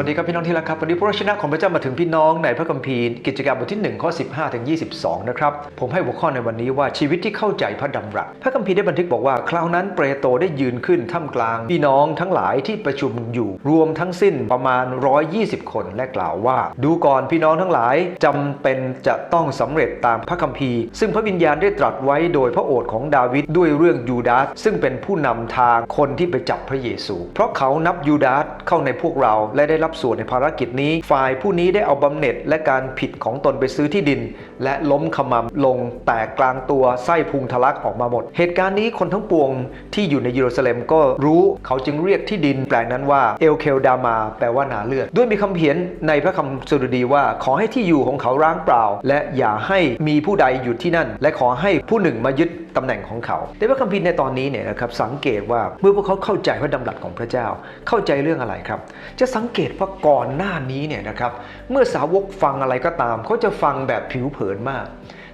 วัสดีครับพี่น้องที่รักครับวันนี้พระวจนะของพระเจ้ามาถึงพี่น้องในพระคัมภีร์กิจการบทที่1ข้อ15ถึง22 นะครับ ผมให้หัวข้อในวันนี้ว่าชีวิตที่เข้าใจพระดำรัส พระคัมภีร์ได้บันทึกบอกว่า คราวนั้นเปโตรได้ยืนขึ้นท่ามกลาง พี่น้องทั้งหลายที่ประชุมอยู่รวมทั้งสิ้นประมาณ 120 คนและกล่าวว่า ดูก่อนพี่น้องทั้งหลายจำเป็นจะต้องสำเร็จตามพระคัมภีร์ ซึ่งพระวิญญาณได้ตรัสไว้โดยพระโอษฐ์ของดาวิดด้วยเรื่องยูดาสซึ่งเป็นผู้นำทางคนที่ไปจับพระเยซู เพราะเขานับยูดาสเข้าในพวกเราและได้รับส่วนในภารกิจนี้ ฝ่ายผู้นี้ได้เอาบำเหน็จและการผิดของตนไปซื้อที่ดิน และล้มขมำลงแตกกลางตัวไส้พุงทะลักออกมาหมด เหตุการณ์นี้คนทั้งปวงที่อยู่ในเยรูซาเล็มก็รู้เขาจึงเรียกที่ดินแปลงนั้นว่าเอลเคลดามา แปลว่าหนาเลือด ด้วยมีคำเขียนในพระคำสดุดีว่า ขอให้ที่อยู่ของเขาร้างเปล่า และอย่าให้มีผู้ใดอยู่ที่นั่น และขอให้ผู้หนึ่งมายึดตำแหน่งของเขาในพระคัมภีร์ในตอนนี้เนี่ยนะครับสังเกตว่าเมื่อพวกเขาเข้าใจพระดำรัสของพระเจ้า เข้าใจเรื่องอะไรครับ จะสังเกตว่าะก่อนหน้านี้เนี่ยนะครับเมื่อสาวกฟังอะไรก็ตามเขาจะฟังแบบผิวเผินมาก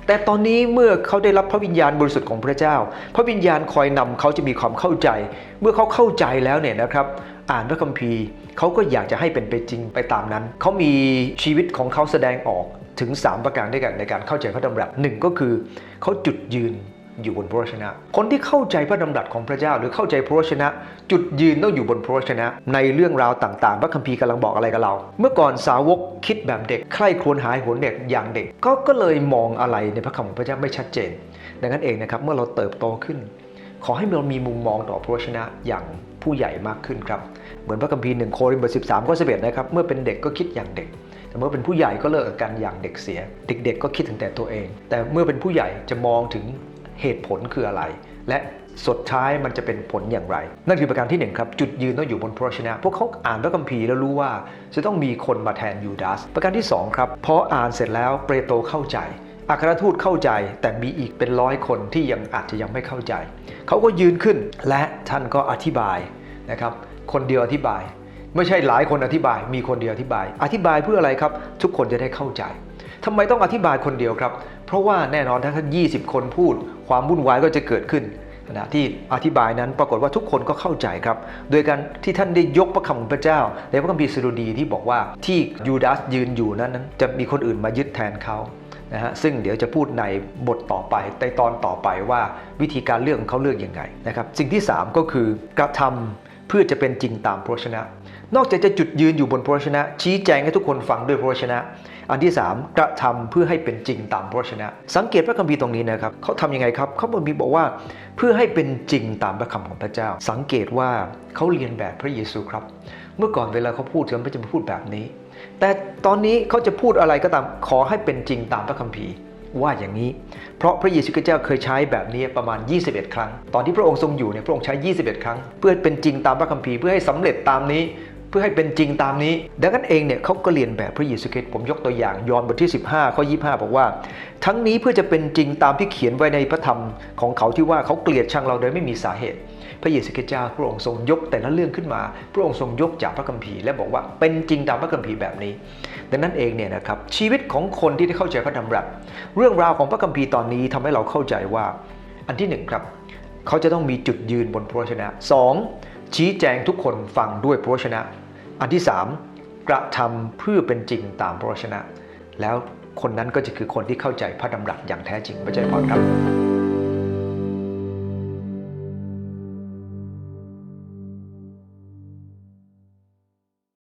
แต่ตอนนี้เมื่อเขาได้รับพระวิญญาณบริสุทธิ์ของพระเจ้า พระวิญญาณคอยนำเขาจะมีความเข้าใจ เมื่อเขาเข้าใจแล้วเนี่ยนะครับอ่านพระคัมภีร์เขาก็อยากจะให้เป็นไปจริงไปตามนั้น เขามีชีวิตของเขาแสดงออกถึง 3 ประการด้วยกันในการเข้าใจพระดำรัสหนึ่งก็คือเขาจุดยืน อยู่บนพระวจนะ คนที่เข้าใจพระดำรัสของพระเจ้า หรือเข้าใจพระวจนะ จุดยืนต้องอยู่บนพระวจนะ ในเรื่องราวต่างๆ พระคัมภีร์กำลังบอกอะไรกับเรา เมื่อก่อนสาวกคิดแบบเด็ก ใคร่ครวญหายหวนเด็กอย่างเด็ก ก็ก็เลยมองอะไรในพระคำของพระเจ้าไม่ชัดเจน ดังนั้นเองนะครับ เมื่อเราเติบโตขึ้น ขอให้เรามีมุมมองต่อพระวจนะอย่างผู้ใหญ่มากขึ้นครับ เหมือนพระคัมภีร์หนึ่งโครินธ์บทสิบสามข้อสิบเอ็ดนะครับ เมื่อเป็นเด็กก็คิดอย่างเด็กแต่เมื่อเป็นผู้ใหญ่ก็เลิกกันอย่างเด็กเสีย เด็กๆก็คิดถึงแต่ตัวเอง แต่เมื่อเป็นผู้ใหญ่จะมองถึง เหตุผลคืออะไร และสุดท้ายมันจะเป็นผลอย่างไร นั่นคือประการที่หนึ่งครับ จุดยืนต้องอยู่บนพระวจนะ พวกเขาอ่านพระคัมภีร์แล้วรู้ว่า จะต้องมีคนมาแทนยูดาส ประการที่สองครับพออ่านเสร็จแล้วเปโตรเข้าใจอัครทูตเข้าใจแต่มีอีกเป็นร้อยคนที่ยังอาจจะยังไม่เข้าใจ เขาก็ยืนขึ้นและท่านก็อธิบายนะครับ คนเดียวอธิบาย ไม่ใช่หลายคนอธิบาย มีคนเดียวอธิบาย อธิบายเพื่ออะไรครับ ทุกคนจะได้เข้าใจ ทำไมต้องอธิบายคนเดียวครับ เพราะว่าแน่นอนถ้าท่าน20 คนพูด ความวุ่นวายก็จะเกิดขึ้นขณะที่อธิบายนั้นปรากฏว่าทุกคนก็เข้าใจครับ โดยการที่ท่านได้ยกพระคำของพระเจ้า ในพระคัมภีร์สดุดีที่บอกว่าที่ยูดาสยืนอยู่นั้นนั้นจะมีคนอื่นมายึดแทนเขานะฮะซึ่งเดี๋ยวจะพูดในบทต่อไปในตอนต่อไปว่าวิธีการเลือกของเขาเลือกยังไงนะครับสิ่งที่ 3 ก็คือกระทำเพื่อจะเป็นจริงตามพระวจนะ นอกจากจะจุดยืนอยู่บนพระวจนะ ชี้แจงให้ทุกคนฟังด้วยพระวจนะ อันที่ 3 กระทำเพื่อให้เป็นจริงตามพระวจนะ สังเกตพระคัมภีร์ตรงนี้นะครับเขาทำยังไงครับเขาบนมีบอกว่าเพื่อให้เป็นจริงตามพระคำของพระเจ้า สังเกตว่าเขาเรียนแบบพระเยซูครับ เมื่อก่อนเวลาเขาพูดเขาไม่จะมาพูดแบบนี้ แต่ตอนนี้เขาจะพูดอะไรก็ตามขอให้เป็นจริงตามพระคัมภีร์ว่าอย่างนี้ เพราะพระเยซูคริสต์เจ้าเคยใช้แบบนี้ประมาณ 21 ครั้ง ตอนที่พระองค์ทรงอยู่เนี่ยพระองค์ใช้ 21 ครั้ง เพื่อเป็นจริงตามพระคัมภีร์เพื่อให้สำเร็จตามนี้เพื่อให้เป็นจริงตามนี้ ดังนั้นเองเนี่ยเขาก็เรียนแบบพระเยซูคริสต์ผมยกตัวอย่างยอห์นบทที่ 15ข้อ25 บอกว่า ทั้งนี้เพื่อจะเป็นจริงตามที่เขียนไว้ในพระธรรมของเขาที่ว่าเขาเกลียดชังเราโดยไม่มีสาเหตุ พระเยซูคริสต์เจ้าพระองค์ทรงยกแต่ละเรื่องขึ้นมา พระองค์ทรงยกจากพระคัมภีร์และบอกว่าเป็นจริงตามพระคัมภีร์แบบนี้ ดังนั้นเองเนี่ยนะครับชีวิตของคนที่ได้เข้าใจพระดำรัสเรื่องราวของพระคัมภีร์ตอนนี้ทำให้เราเข้าใจว่า อันที่หนึ่งครับเขาจะต้องมีจุดยืนบนพระวจนะสองชี้แจงทุกคนฟังด้วยพระวจนะ อันที่สามกระทำเพื่อเป็นจริงตามพระวจนะ แล้วคนนั้นก็จะคือคนที่เข้าใจพระดำรัสอย่างแท้จริงพระเจ้าพรครับ